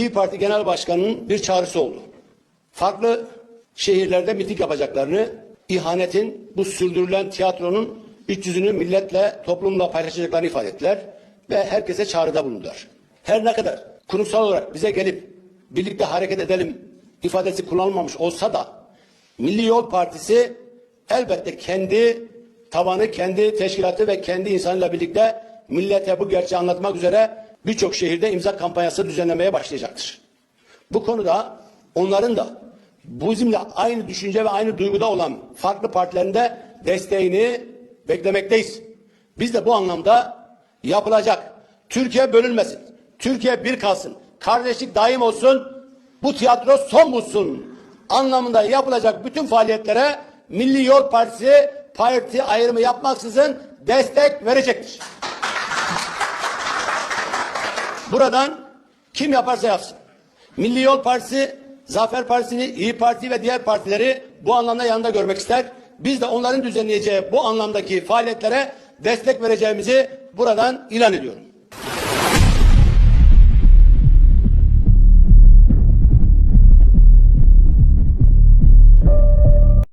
İyi Parti Genel Başkanı'nın bir çağrısı oldu. Farklı şehirlerde miting yapacaklarını, ihanetin, bu sürdürülen tiyatronun iç yüzünü milletle, toplumla paylaşacaklarını ifade ettiler ve herkese çağrıda bulundular. Her ne kadar kurumsal olarak bize gelip birlikte hareket edelim ifadesi kullanılmamış olsa da Milli Yol Partisi elbette kendi tavanı, kendi teşkilatı ve kendi insanıyla birlikte millete bu gerçeği anlatmak üzere birçok şehirde imza kampanyası düzenlemeye başlayacaktır. Bu konuda onların da bizimle aynı düşünce ve aynı duyguda olan farklı partilerin de desteğini beklemekteyiz. Biz de bu anlamda yapılacak. Türkiye bölünmesin. Türkiye bir kalsın. Kardeşlik daim olsun. Bu tiyatro son bulsun. Anlamında yapılacak bütün faaliyetlere Milli Yol Partisi parti ayrımı yapmaksızın destek verecektir. Buradan kim yaparsa yapsın. Milli Yol Partisi, Zafer Partisi'ni, İyi Parti ve diğer partileri bu anlamda yanında görmek ister. Biz de onların düzenleyeceği bu anlamdaki faaliyetlere destek vereceğimizi buradan ilan ediyorum.